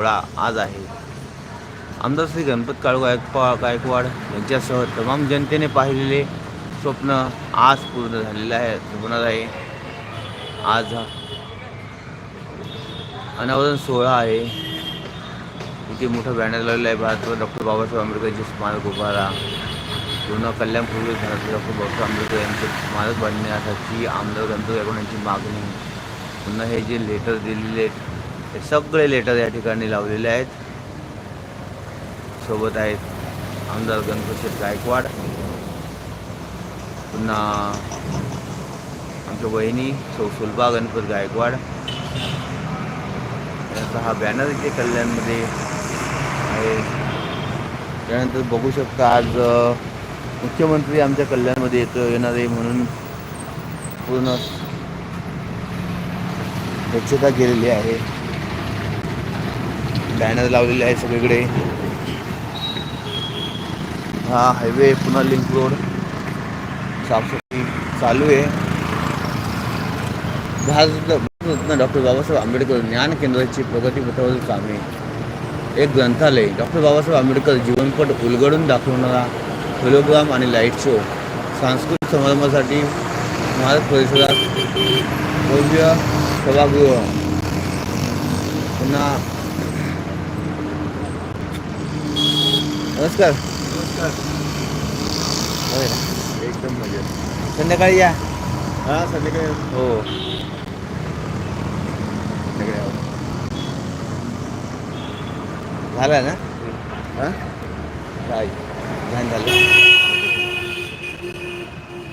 सोहळा आज आहे. आमदार श्री गणपत काळू गायकवा गायकवाड यांच्यासह तमाम जनतेने पाहिलेले स्वप्न आज पूर्ण झालेलं आहे होणार आहे. आज हा अनावरण सोहळा आहे. इथे मोठं बॅनर लावलेलं आहे भारतवर डॉक्टर बाबासाहेब आंबेडकरचे स्मारक उभारा. पूर्ण कल्याणपूर्वी भारत डॉक्टर बाबासाहेब आंबेडकर यांचे स्मारक बांधण्यासाठी आमदार गणपत गायकवाड यांची मागणी. पुन्हा हे जे लेटर दिलेले आहेत हे सगळे लेटर या ठिकाणी लावलेले आहेत. सोबत आहेत आमदार गणपतशेठ गायकवाड. पुन्हा आमच्या बहिणी सौ सुलभा गणपत गायकवाड. यांचा हा बॅनर इथे कल्याणमध्ये आहे. त्यानंतर बघू शकता आज मुख्यमंत्री आमच्या कल्याणमध्ये येतो येणार आहे म्हणून पूर्ण स्वच्छता केलेली आहे. बॅनर लावलेले आहे सगळीकडे. हा हायवे पुन्हा लिंक रोड साफसफाई चालू आहे. भारतरत्न डॉक्टर बाबासाहेब आंबेडकर ज्ञान केंद्राची प्रगतीपथावरील कामे एक ग्रंथालय. डॉक्टर बाबासाहेब आंबेडकर जीवनपट उलगडून दाखवणारा होलोग्राम आणि लाइट शो सांस्कृतिक समारंभासाठी स्मारक परिसरात भव्य सभागृह. पुन्हा नमस्कार. होय. ना? एकदम मजेत. संध्याकाळी या. हा संध्याकाळी हो. झाला ना? हा? काय? छान झालं.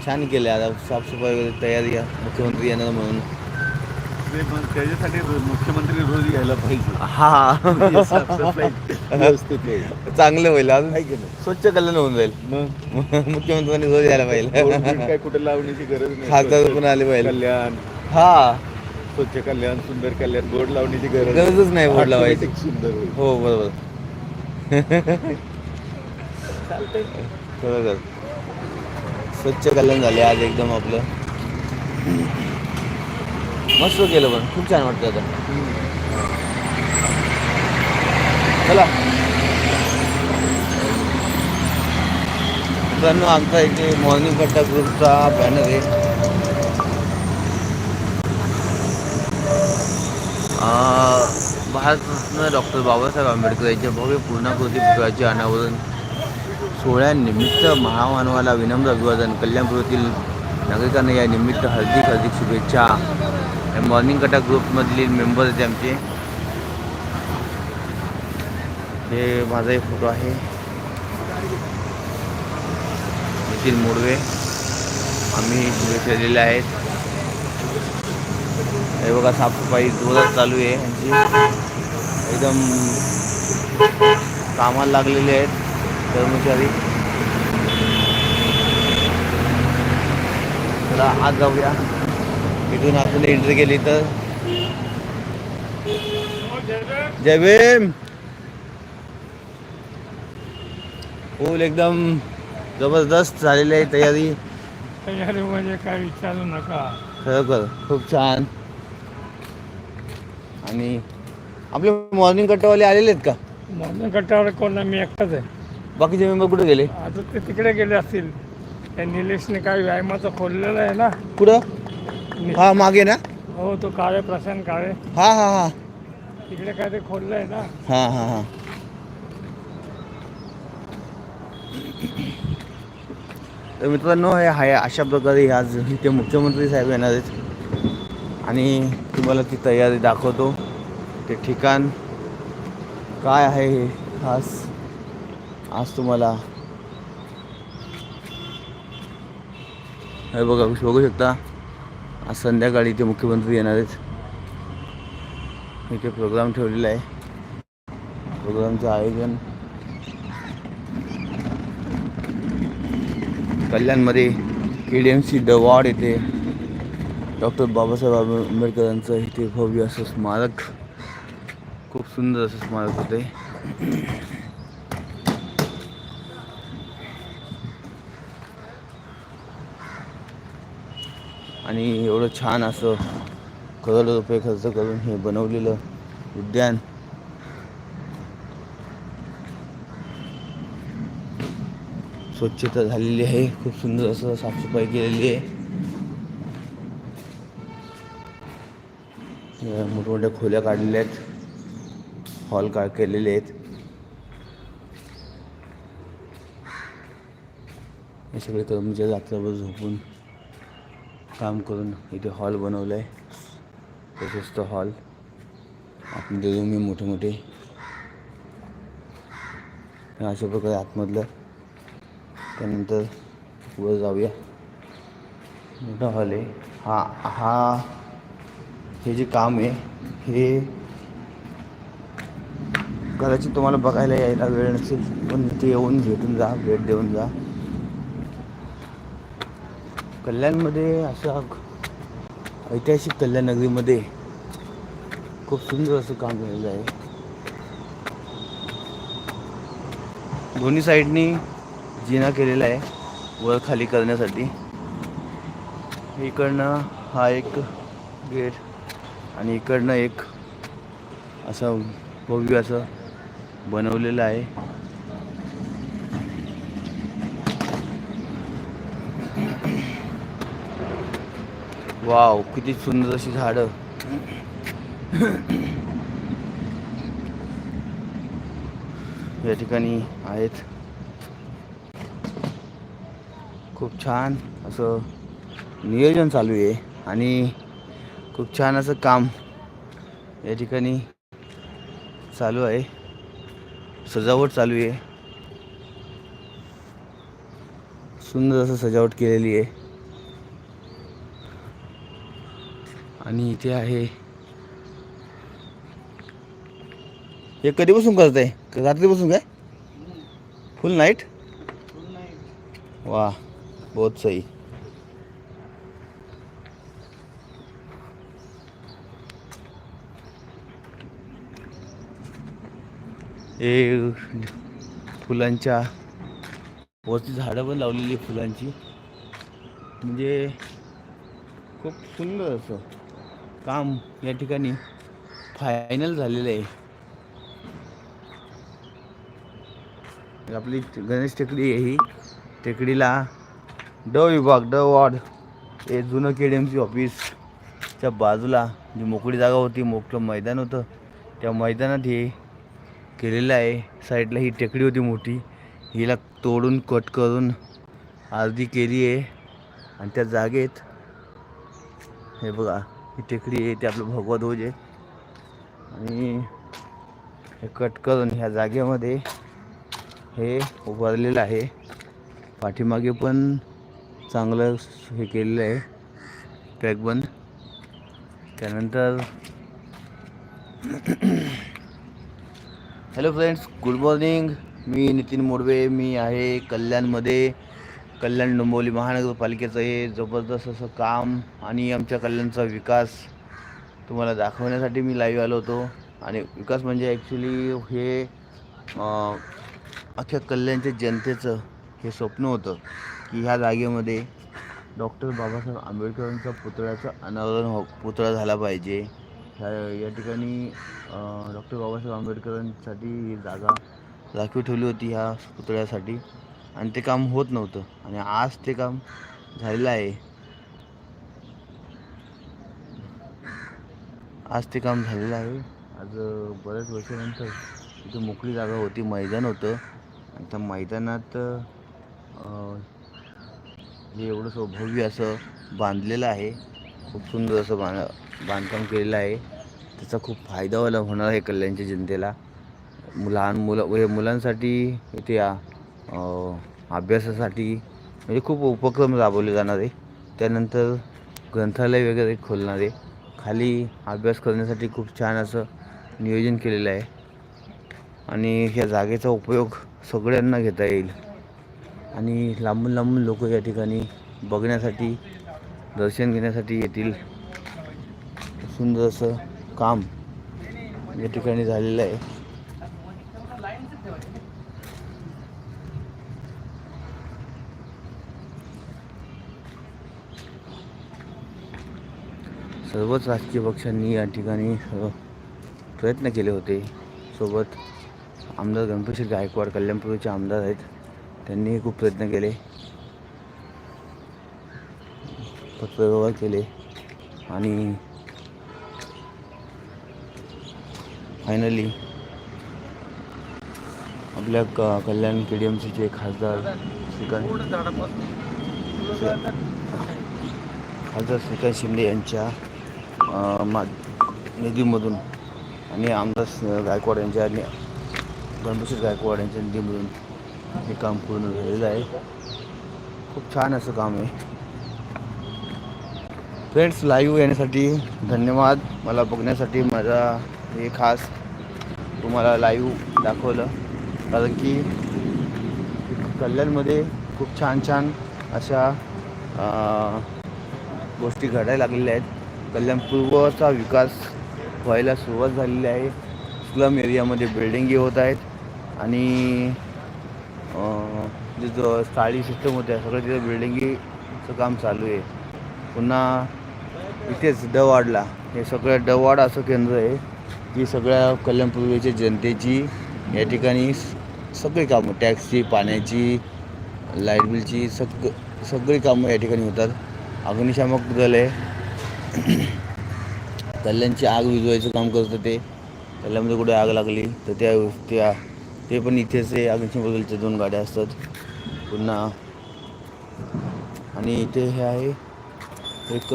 छान केलं. आता साफसफाई वगैरे तयारी मुख्यमंत्री येणार म्हणून. ते मग त्याच्यासाठी मुख्यमंत्री रोज यायला पाहिजे. हा. म्हणजे साफसफाई व्यवस्थित होईल. चांगलं होईल अजून आहे की नाही? स्वच्छ कल्याण होऊन जाईल. मग? मुख्यमंत्र्यांनी रोज यायला पाहिजे. काय कुठे लावण्याची गरज नाही. खासदार पण आले पाहिजे. कल्याण. हा. स्वच्छ कल्याण सुंदर कल्याण बोर्ड लावण्याची गरज गरजच नाही बोर्ड लावायची. Automatic सुंदर होईल. हो बरोबर. बरोबर. स्वच्छ कल्याण झाले आज एकदम आपलं. मस्त केलं पण. खूप छान वाटतं आता. चला. मित्रांनो आमचा इथे मॉर्निंग कट्टा ग्रुपचा बॅनर आहे. भारतरत्न डॉक्टर बाबासाहेब आंबेडकर यांच्या भव्य पूर्णाकृती पुतळ्याचे अनावरण. सोहळ्यानिमित्त महामानवाला विनम्र अभिवादन. कल्याणपुरातील नागरिकांना या निमित्त हार्दिक हार्दिक शुभेच्छा. मॉर्निंग कटा ग्रुपमधली मेंबर आहेत आमचे हे माझा एक फोटो आहे. नितीन मोडवे आम्ही शुभेच्छा फिरलेले आहेत. हे बघा साफसफाई जोरात चालू आहे यांची. एकदम कामाला लागलेले आहेत कर्मचारी. चला आज जाऊया. इथून आपण एंट्री केली तर जय भीम. फुल एकदम. जबरदस्त झालेली आहे तयारी. तयारी म्हणजे काय विचारू नका. खरोखर खूप छान. आणि आपले मॉर्निंग कट्टावाले आलेले आहेत का? म्हणून गटावर कोण नाही, मी एकटाच आहे. बाकीचे मेंबर कुठे गेले? आता ते तिकडे गेले असतील. त्या निलेशने काय व्यायामाचं खोललेलं आहे ना? कुठं? हा मागे ना? हो तो काळे प्रशांत काळे हा हा हा. तिकडे काय ते खोललं आहे ना? हा हा हा. तर मित्रांनो हे आहे अशा प्रकारे आज इथे मुख्यमंत्री साहेब येणार आहेत. आणि तुम्हाला ती तयारी दाखवतो. ते ठिकाण काय आहे हे खास आज तुम्हाला हे बघा बघू शकता. आज संध्याकाळी इथे मुख्यमंत्री येणार आहेत. इथे प्रोग्राम ठेवलेला आहे. प्रोग्रामचं आयोजन कल्याणमध्ये के डी एम सी दवाड येथे डॉक्टर बाबासाहेब आंबेडकरांचं इथे भव्य असं स्मारक खूप सुंदर असं स्मारक होते आणि एवढं छान असं करोडो रुपये खर्च करून हे बनवलेलं उद्यान. स्वच्छता झालेली आहे. खूप सुंदर असं साफसफाई केलेली आहे. मोठमोठ्या खोल्या काढलेल्या आहेत. हॉल का केलेले आहेत. हे सगळे कर्मचारी रात्रभर झोपून काम करून इथे हॉल बनवलं आहे तसेच तो हॉल. आपण देऊ मी मोठे मोठे. अशा प्रकारे आतमधलं. त्यानंतर वर जाऊया. मोठा हॉल आहे. हा हा हे जे काम आहे हे कदाचित तुम्हाला बघायला यायला वेळ नसेल पण ते येऊन भेटून जा भेट देऊन जा. कल्याणमध्ये असा ऐतिहासिक कल्याण नगरीमध्ये खूप सुंदर असं काम केलेलं आहे. दोन्ही साईडनी जिना केलेला आहे वर खाली करण्यासाठी. इकडनं हा एक गेट आणि इकडनं एक असं भव्य असं बनवलेलं आहे. वाव किती सुंदर अशी झाडं. या ठिकाणी आहेत. खूप छान असं नियोजन चालू आहे आणि खूप छान असं काम या ठिकाणी चालू आहे. सजावट चालू आहे. सुंदर असं सजावट केलेली आहे. आणि इथे आहे. हे कधीपासून करत आहे रात्रीपासून काय? फुल नाईट वा बहुत सही. हे फुलांच्या वरती झाडं पण लावलेली आहे फुलांची. म्हणजे खूप सुंदर असं. काम या ठिकाणी फायनल झालेलं आहे. आपली गणेश टेकडी आहे ही. टेकडीला ड विभाग ड वॉर्ड हे जुनं के डी एम सी ऑफिसच्या बाजूला जी मोकळी जागा होती मोकळं मैदान होतं. त्या मैदानात हे केलेलं आहे. साईडला ही टेकडी होती मोठी. हिला तोडून कट करून अर्धी केली आहे. आणि त्या जागेत हे बघा ही टेकडी आहे ते आपलं भगवा ध्वज आहे. आणि हे कट करून ह्या जागेमध्ये हे उभारलेलं आहे. पाठीमागे पण चांगलं हे केलेलं आहे. पॅकबंद त्यानंतर हॅलो फ्रेंड्स गुड मॉर्निंग मी नितीन मोडवे मी आहे कल्याणमध्ये. कल्याण डोंबिवली महानगरपालिकेचं हे जबरदस्त असं काम आणि आमच्या कल्याणचा विकास तुम्हाला दाखवण्यासाठी मी लाईव्ह आलो होतो. आणि विकास म्हणजे ॲक्च्युली हे अख्ख्या कल्याणच्या जनतेचं हे स्वप्न होतं की ह्या जागेमध्ये डॉक्टर बाबासाहेब आंबेडकरांच्या पुतळ्याचं अनावरण हो पुतळा झाला पाहिजे. ह्या या ठिकाणी डॉक्टर बाबासाहेब आंबेडकरांसाठी ही जागा राखीव ठेवली होती ह्या पुतळ्यासाठी. आणि ते काम होत नव्हतं. आणि आज ते काम झालेलं आहे. आज ते काम झालेलं आहे. आज बऱ्याच वर्षानंतर इथे मोकळी जागा होती मैदान होतं. आणि त्या मैदानात हे एवढं भव्य असं बांधलेलं आहे. खूप सुंदर असं बांध बांधकाम केलेलं आहे. त्याचा खूप फायदा होणार आहे कल्याणच्या जनतेला. लहान मुलं हे मुलांसाठी इथे या अभ्यासासाठी म्हणजे खूप उपक्रम राबवले जाणार आहे. त्यानंतर ग्रंथालय वगैरे खोलणार आहे. खाली अभ्यास करण्यासाठी खूप छान असं नियोजन केलेलं आहे. आणि ह्या जागेचा उपयोग सगळ्यांना घेता येईल. आणि लांबून लांबून लोक या ठिकाणी बघण्यासाठी दर्शन घेण्यासाठी येतील. सुंदर असं काम या ठिकाणी झालेलं आहे. सर्वच राजकीय पक्षांनी या ठिकाणी प्रयत्न केले होते. सोबत आमदार गणपती गायकवाड कल्याणपूरचे आमदार आहेत. त्यांनी खूप प्रयत्न केले. पत्रव्यवहार केले. आणि फायनली आपल्या क कल्याण के डी एम सीचे खासदार श्रीकांत खासदार श्रीकांत शिंदे यांच्या मा निधीमधून आणि आमदार गायकवाड यांच्या आणि गणपती गायकवाड यांच्या निधीमधून हे काम पूर्ण झालेलं आहे. खूप छान असं काम आहे. फ्रेंड्स लाईव्ह येण्यासाठी धन्यवाद. मला बघण्यासाठी माझा हे खास तुम्हाला लाईव्ह दाखवलं. कारण की कल्याणमध्ये खूप छान छान अशा गोष्टी घडायला लागलेल्या आहेत. कल्याण पूर्वचा विकास व्हायला सुरुवात झालेली आहे. स्लम एरियामध्ये बिल्डिंगी होत आहेत. आणि जे जो स्थाळी सिस्टम होत्या सगळं तिथं बिल्डिंगीचं काम चालू आहे. पुन्हा इथेच डवाडला हे सगळं डवाड असं केंद्र आहे की सगळ्या कल्याण पूर्वेच्या जनतेची या ठिकाणी सगळी कामं टॅक्सची पाण्याची लाइट बिलची सग सगळी कामं या ठिकाणी होतात. अग्निशामक दल आहे. कल्याणची आग विझवायचं काम करत ते कल्याणमध्ये कुठे आग लागली तर त्या त्या ते पण इथेच आहे. अग्निशामक बदलच्या दोन गाड्या असतात. पुन्हा आणि इथे हे आहे. एक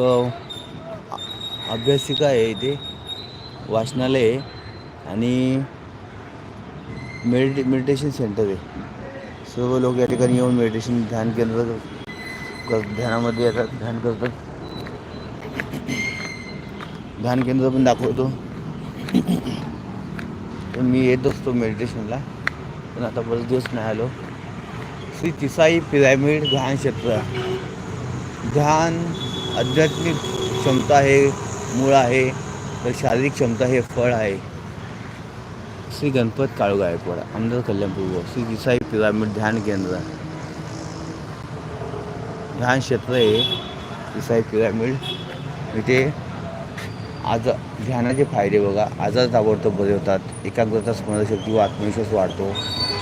अभ्यासिका आहे इथे. वाचनालय आहे. आणि मेडिटे मेडिटेशन सेंटर आहे. सर्व लोक या ठिकाणी येऊन मेडिटेशन ध्यान केंद्र कर ध्यानामध्ये येतात ध्यान करतात. ध्यान केंद्र पण दाखवतो. तर मी येत असतो मेडिटेशनला पण आता बरेच दिवस नाही आलो. श्री तिसाई पिरॅमिड ध्यान क्षेत्र. ध्यान आध्यात्मिक क्षमता हे मूळ आहे तर शारीरिक क्षमता हे फळ आहे. श्री गणपत काळू गायकवाड आमदार कल्याणपूर्व श्री तिसाई पिरामिड ध्यान केंद्र. ध्यान क्षेत्र हे तिसाई पिरामिड इथे आज ध्यानाचे फायदे बघा. आजार ताबडतोब बरे होतात एकाग्रता स्मरणशक्ती व आत्मविश्वास वाढतो.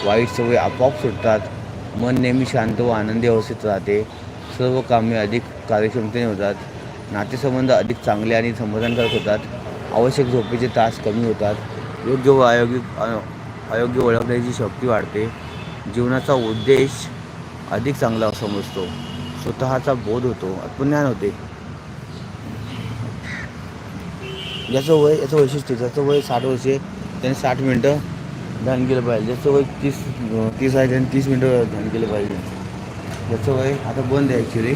वाईट सवयी आपोआप सुटतात. मन नेहमी शांत व आनंदी अवस्थेत राहते. सर्व कामे अधिक कार्यक्षमतेने होतात. नातेसंबंध अधिक चांगले आणि समाधानकारक होतात. आवश्यक झोपेचे तास कमी होतात. योग्य व अयोग्य अयोग्य ओळखण्याची शक्ती वाढते. जीवनाचा उद्देश अधिक चांगला समजतो. स्वतःचा बोध होतो. आत्मज्ञान होते. ज्याचं वय याचं वैशिष्ट्य ज्याचं वय साठ वर्ष आहे त्याने साठ मिनटं ध्यान केलं पाहिजे. ज्याचं वय तीस तीस आहे त्याने तीस मिनटं ध्यान केलं पाहिजे. ज्याचं वय आता बंद आहे ॲक्च्युली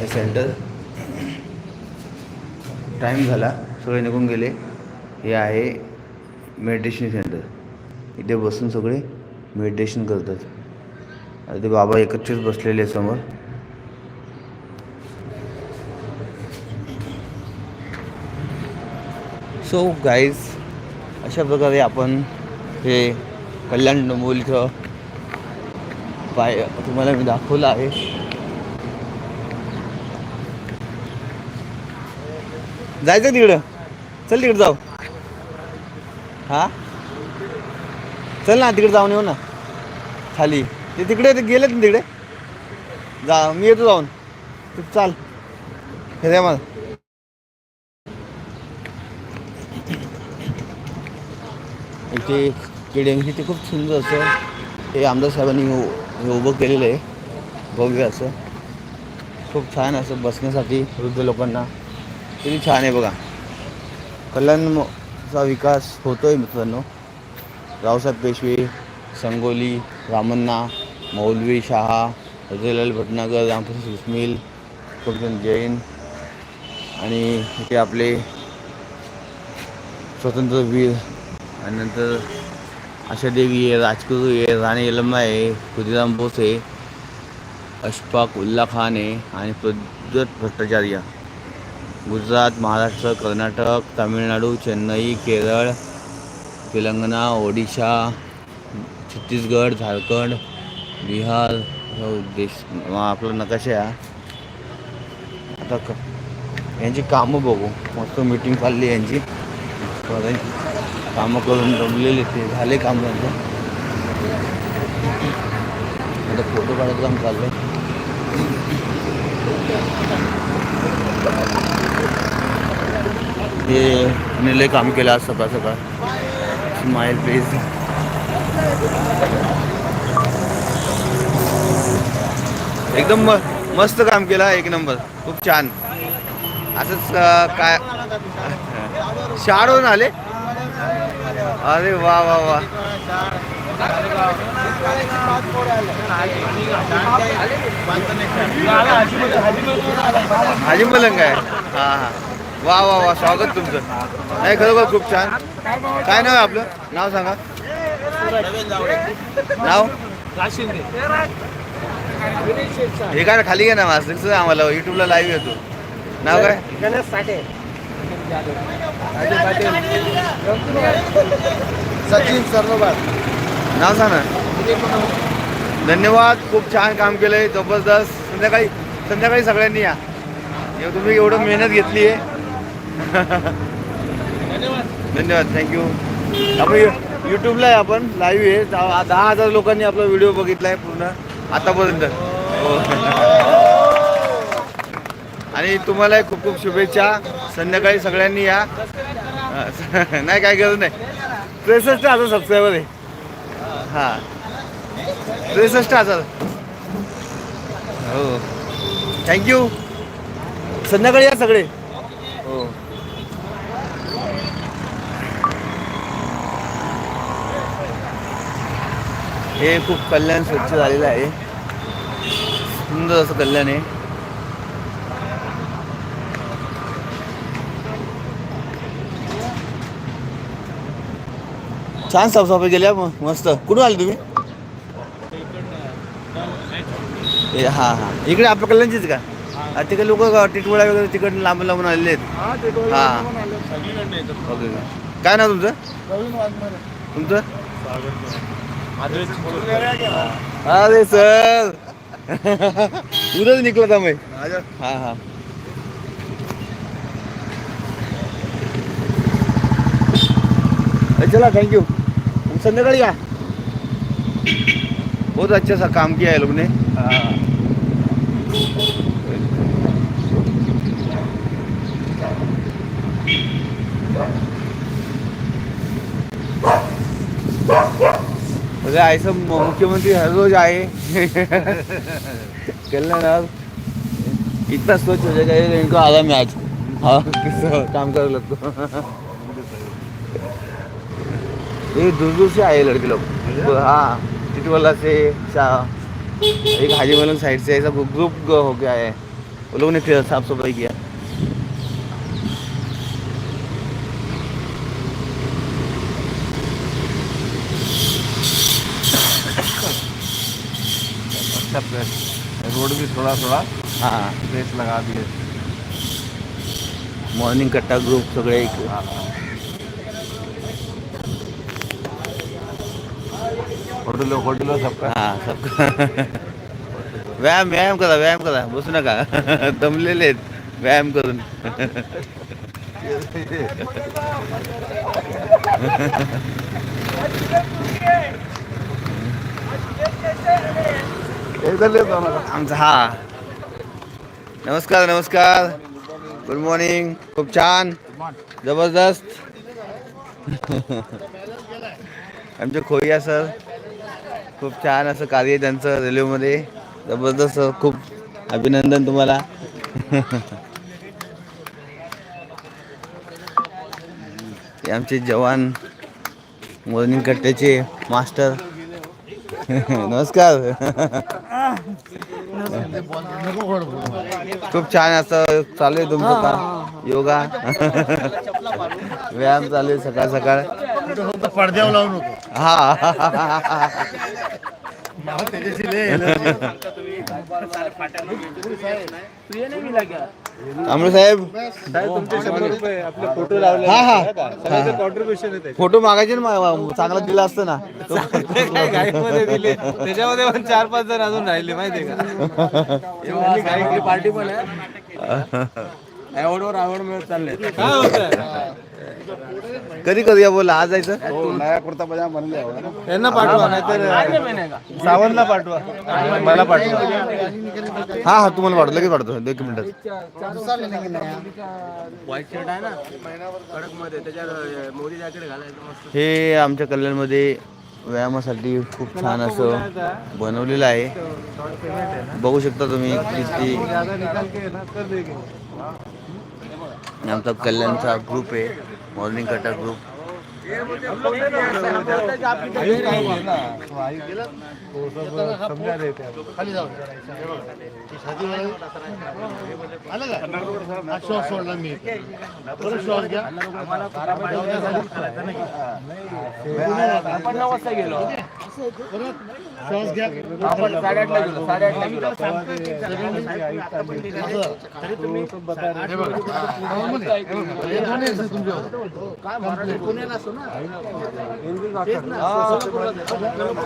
हे सेंटर टाईम झाला सगळे निघून गेले. हे आहे मेडिटेशन सेंटर इथे बसून सगळे मेडिटेशन करतात. ते बाबा एकत्रित बसलेले समोर. सो गाईज अशा प्रकारे आपण हे कल्याण डोंबोलीचं पाय तुम्हाला मी दाखवलं आहे. जायचं तिकडं? चल तिकडं जाऊ. हा? चल ना तिकडे जाऊन येऊ ना. खाली. ते तिकडे ते गेलेत ना तिकडे? जा मी येतो जाऊन. तू चाल. हे मला. ते केडिंग ते खूप सुंदर असं. हे आमदार साहेबांनी हे उभं केलेलं आहे. भव्य असं. खूप छान असं बसण्यासाठी वृद्ध लोकांना. किती छान आहे बघा. कल्याणचा विकास होतो आहे मित्रांनो. रावसाहेब पेशवे संगोली रामण्णा मौलवी शहा अजयलाल भटनागर रामप्रसाद बिस्मिल कुलचंद जैन आणि इथे आपले स्वतंत्रवीर आणि नंतर आशादेवी आहे राजगुरू आहे राणी यलम्मा आहे खुदिराम बोस आहे अशफाक उल्ला खान आहे आणि प्रद्युत भट्टाचार्य. गुजरात महाराष्ट्र कर्नाटक तामिळनाडू चेन्नई केरळ तेलंगणा ओडिशा छत्तीसगड झारखंड बिहार देश आपला नकाशा आहे. आता क यांची कामं बघू. मस्त मीटिंग चालली यांची. कामं करून जमलेले ते झाले काम त्यांचं आता फोटो काढायचं काम चाललं हे निलय काम केलं आज सकाळ सकाळ. स्माईल प्लीज एकदम मस्त काम केलं एक नंबर. खूप छान. असंच काय? शाळून आले? अरे वा वा वा. हाजी मलंग आहे. हा हा. वा वा वा. स्वागत तुमचं. नाही खरोखर खूप छान. काय नाव आहे आपलं? नाव सांगा. नाव? हे काय खाली घे ना मास्टर. आम्हाला युट्यूबला लाईव्ह येतो. नाव काय? गणेश साठे सचिन सर्वबाद नाव सांग धन्यवाद खूप छान काम केलंय जबरदस्त. संध्याकाळी संध्याकाळी सगळ्यांनी या. तुम्ही एवढं मेहनत घेतली आहे. धन्यवाद. थँक्यू आपण युट्यूबला आहे आपण लाईव्ह आहे. दहा दहा हजार लोकांनी आपला व्हिडिओ बघितला आहे पूर्ण. आतापर्यंत. हो. आणि तुम्हाला खूप खूप शुभेच्छा. संध्याकाळी सगळ्यांनी या. नाही काय गरज नाही. त्रेसष्ट हजार सबस्क्रायबर आहे. हां. त्रेसष्ट हजार. हो. थँक्यू संध्याकाळी या सगळे. हो. हे खूप कल्याण स्वच्छ झालेलं आहे. सुंदर असं कल्याण आहे. छान साफसफाई केली हा म- मस्त. कुठून आले तुम्ही? ए, हा हा. इकडे आपल्या कल्याणचीच का? आ, तिकडे लोक टिटवळा वगैरे तिकडे लांब लांबून आलेले आहेत? हा ओके ओके. काय नाव तुमचं? तुमचं? अरे सर. उद्याच निघला था मैं हाँ हाँ. चला थैंक यू संध्याकाळी या. बहुत अच्छा सा काम किया है लोग ने। ऐसा मुख्यमंत्री हर रोज आए। कल्याण अब इतना स्वच्छ हो जाएगा इनको आधा मैच हाँ किस काम कर लगता ये दूर दूर से आए लड़के लोग। हाँ टिटवाला से एक हाजी मलंग साइड से ऐसा ग्रुप होके आए हैं। वो लोगों ने फिर साफ़ सफ़ाई किया। अच्छा प्रेस रोड भी थोड़ा थोड़ा हाँ। प्रेस लगा दिए। मॉर्निंग कट्टा ग्रुप सगड़े सगळे होटल होटल सबका। हा सब व्यायाम व्यायाम करा व्यायाम करा बसू नका। दमलेले आहेत व्यायाम करून। आमचा हा। नमस्कार नमस्कार। गुड मॉर्निंग खूप छान ज़बरदस्त। आमचे खोया सर खूप छान असं कार्य त्यांचं रेल्वेमध्ये. जबरदस्त खूप अभिनंदन तुम्हाला. आमचे जवान मॉर्निंग कट्ट्याचे मास्टर. नमस्कार. खूप छान असं चालू आहे तुमचं काम. योगा. व्यायाम चालू आहे सकाळ सकाळ. पडद्यावर लावू नको. हा. कांबळे साहेब. हा हा. फोटो मागायचे ना चांगला दिला असतं ना. त्याच्यामध्ये पण चार पाच जण अजून राहिले माहितीये का? पार्टी पण आहे आवडवर आवड मिळत चालले काय होत कधी करूया बोला आज जायचं? नया कुर्ता पजामा बनले यांना पाठवा नाहीतर सावंतला पाठवा. मला पाठवा. हा हा तुम्हाला पाठवतो लगेच पाठवतो. एक मिनिटात हे आमच्या कल्याणमध्ये व्यायामासाठी खूप छान असं बनवलेलं आहे. बघू शकता तुम्ही किती आमचा कल्याणचा ग्रुप आहे. मॉर्निंग कटा ग्रुप. श्वास सोडला मी परत श्वास घ्या आपण नऊ वाजता गेलो. आपण साडेआठला गेलो साडेआठला गेलो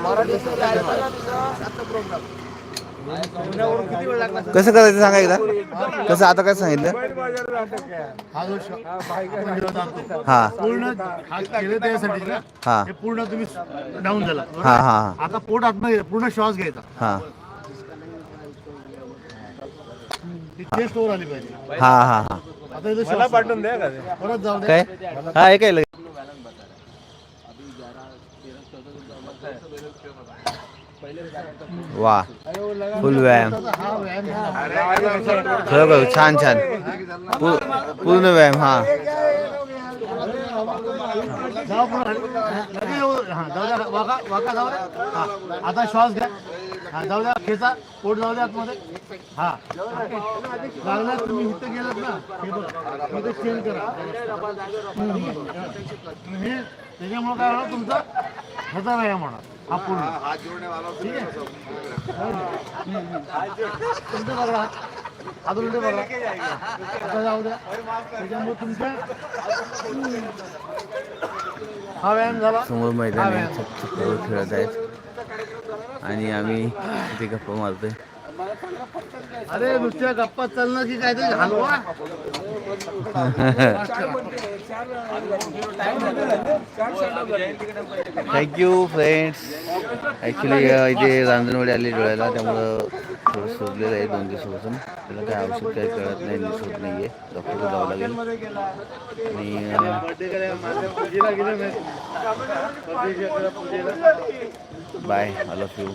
मराठी कसं करायचं सांगा एकदा? कसं आता काय सांगितलं? हा. हा पूर्ण हा केलं त्यासाठी ना? हा. हे पूर्ण तुम्ही डाऊन झाला? हा हा हा. आता पोट गेलं, पूर्ण श्वास घ्यायचा. हा. हा हा हा. आता इथं मला श्वास पाठवून द्या का ते? परत जाऊ दे. काय? हा हे काय लगेच वा फुल व्यायाम. खरोखर छान छान. पूर्ण व्यायाम हा. आता श्वास घ्या. जाऊ द्या खेचा. पोट जाऊ द्या आतमध्ये. हा. लागला तुम्ही इथं गेलात ना. हे बघा. इथं चेंज करा. त्याच्यामुळे काय होणार तुमचा हा ठीक आहे. तुमचं बघा उलटे बघा. आता जाऊ द्या. त्याच्यामुळे तुमच्या हा व्यायाम झाला. समोर मैदान आहे खेळत आहेत. आणि आम्ही इथे गप्पा मारतोय. अरे नुसत्या गप्पा चालणार की काहीतरी हलवा थँक्यू फ्रेंड्स ॲक्च्युली इथे रांजणवाडी आली डोळ्याला त्यामुळं थोडं सोडलेलं आहे दोन दिवसापासून. त्याला काय औषध काय कळत नाही दिसत नाही आहे डॉक्टरकडे जावं लागेल. आणि बाय आय लव्ह यू